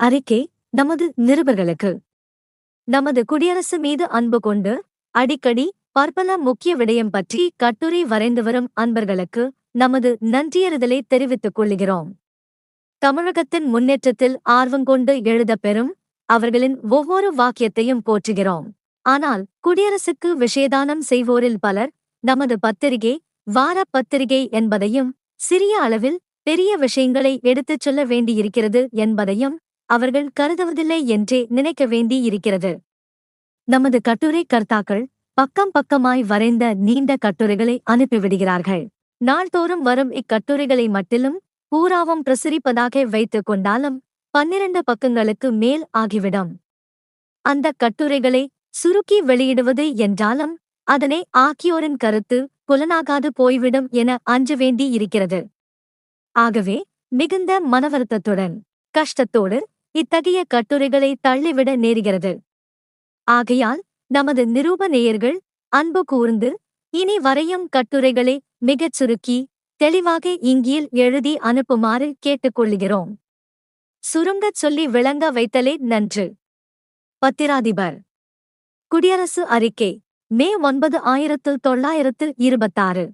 அறிக்கை நமது நிருபர்களுக்கு. நமது குடியரசு மீது அன்பு கொண்டு அடிக்கடி பற்பல முக்கிய விடயம் பற்றி கட்டுரை வரைந்து வரும் அன்பர்களுக்கு நமது நன்றியறிதலை தெரிவித்துக் கொள்கிறோம். தமிழகத்தின் முன்னேற்றத்தில் ஆர்வங்கொண்டு எழுதப் பெறும் அவர்களின் ஒவ்வொரு வாக்கியத்தையும் போற்றுகிறோம். ஆனால் குடியரசுக்கு விஷயதானம் செய்வோரில் பலர் நமது பத்திரிகை வார பத்திரிகை என்பதையும் சிறிய அளவில் பெரிய விஷயங்களை எடுத்துச் சொல்ல வேண்டியிருக்கிறது என்பதையும் அவர்கள் கருதுவதில்லை என்றே நினைக்க வேண்டியிருக்கிறது. நமது கட்டுரை கர்த்தாக்கள் பக்கம் பக்கமாய் வரைந்த நீண்ட கட்டுரைகளை அனுப்பிவிடுகிறார்கள். நாள்தோறும் வரும் இக்கட்டுரைகளை மட்டிலும் பூராவும் பிரசுரிப்பதாக வைத்துக் கொண்டாலும் பன்னிரண்டு பக்கங்களுக்கு மேல் ஆகிவிடும். அந்த கட்டுரைகளை சுருக்கி வெளியிடுவது என்றாலும் அதனை ஆக்கியோரின் கருத்து புலனாகாது போய்விடும் என அஞ்ச வேண்டி இருக்கிறது ஆகவே மிகுந்த மனவருத்தத்துடன் கஷ்டத்தோடு இத்தகைய கட்டுரைகளை தள்ளிவிட நேருகிறது. ஆகையால் நமது நிரூபநேயர்கள் அன்பு கூர்ந்து இனி வரையும் கட்டுரைகளை மிகச் சுருக்கி தெளிவாக இங்கியில் எழுதி அனுப்புமாறு கேட்டுக்கொள்கிறோம். சுருங்கச் சொல்லி விளங்க வைத்தலே நன்று. பத்திராதிபர் குடியரசு அறிக்கை மே ஒன்பது ஆயிரத்து தொள்ளாயிரத்து இருபத்தாறு.